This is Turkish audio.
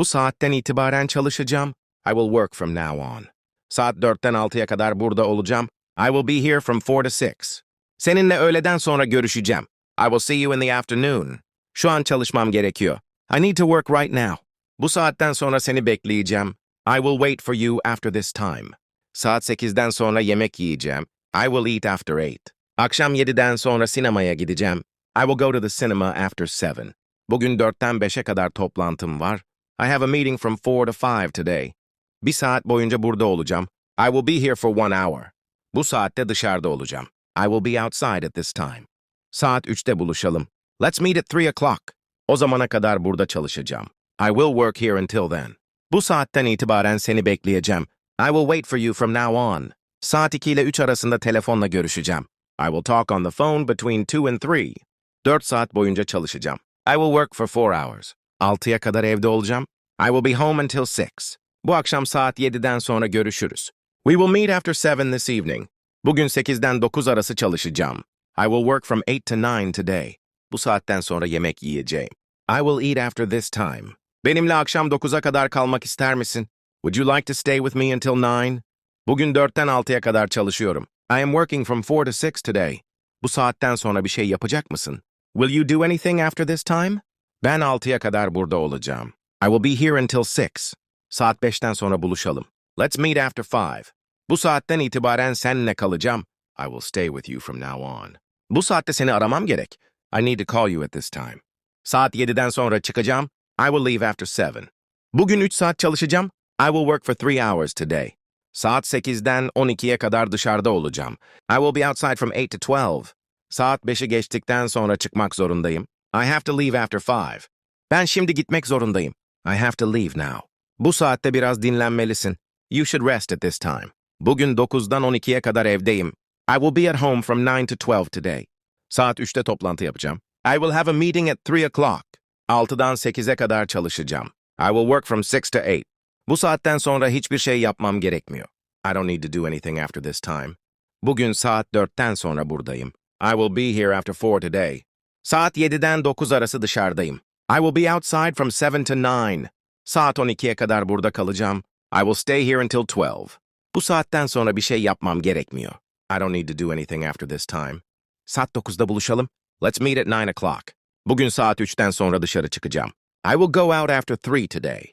Bu saatten itibaren çalışacağım. I will work from now on. Saat 4'ten 6'ya kadar burada olacağım. I will be here from 4 to 6. Seninle öğleden sonra görüşeceğim. I will see you in the afternoon. Şu an çalışmam gerekiyor. I need to work right now. Bu saatten sonra seni bekleyeceğim. I will wait for you after this time. Saat 8'den sonra yemek yiyeceğim. I will eat after 8. Akşam 7'den sonra sinemaya gideceğim. I will go to the cinema after 7. Bugün 4'ten 5'e kadar toplantım var. I have a meeting from 4 to 5 today. Bir saat boyunca burada olacağım. I will be here for one hour. Bu saatte dışarıda olacağım. I will be outside at this time. Saat 3'te buluşalım. Let's meet at 3 o'clock. O zamana kadar burada çalışacağım. I will work here until then. Bu saatten itibaren seni bekleyeceğim. I will wait for you from now on. Saat 2 ile 3 arasında telefonla görüşeceğim. I will talk on the phone between 2 and 3. 4 saat boyunca çalışacağım. I will work for 4 hours. 6'ya kadar evde olacağım. I will be home until 6. Bu akşam saat 7'den sonra görüşürüz. We will meet after 7 this evening. Bugün 8'den 9 arası çalışacağım. I will work from 8 to 9 today. Bu saatten sonra yemek yiyeceğim. I will eat after this time. Benimle akşam 9'a kadar kalmak ister misin? Would you like to stay with me until 9? Bugün 4'ten 6'ya kadar çalışıyorum. I am working from 4 to 6 today. Bu saatten sonra bir şey yapacak mısın? Will you do anything after this time? Ben 6'ya kadar burada olacağım. I will be here until 6. Saat 5'ten sonra buluşalım. Let's meet after 5. Bu saatten itibaren seninle kalacağım. I will stay with you from now on. Bu saatte seni aramam gerek. I need to call you at this time. Saat 7'den sonra çıkacağım. I will leave after 7. Bugün 3 saat çalışacağım. I will work for 3 hours today. Saat 8'den 12'ye kadar dışarıda olacağım. I will be outside from 8 to 12. Saat 5'i geçtikten sonra çıkmak zorundayım. I have to leave after 5. Ben şimdi gitmek zorundayım. I have to leave now. Bu saatte biraz dinlenmelisin. You should rest at this time. Bugün 9'dan 12'ye kadar evdeyim. I will be at home from 9 to 12 today. Saat 3'te toplantı yapacağım. I will have a meeting at 3 o'clock. 6'dan 8'e kadar çalışacağım. I will work from 6 to 8. Bu saatten sonra hiçbir şey yapmam gerekmiyor. I don't need to do anything after this time. Bugün saat 4'ten sonra buradayım. I will be here after 4 today. Saat 7'den 9 arası dışarıdayım. I will be outside from 7 to 9. Saat 12'ye kadar burada kalacağım. I will stay here until 12. Bu saatten sonra bir şey yapmam gerekmiyor. I don't need to do anything after this time. Saat 9'da buluşalım. Let's meet at 9 o'clock. Bugün saat 3'ten sonra dışarı çıkacağım. I will go out after 3 today.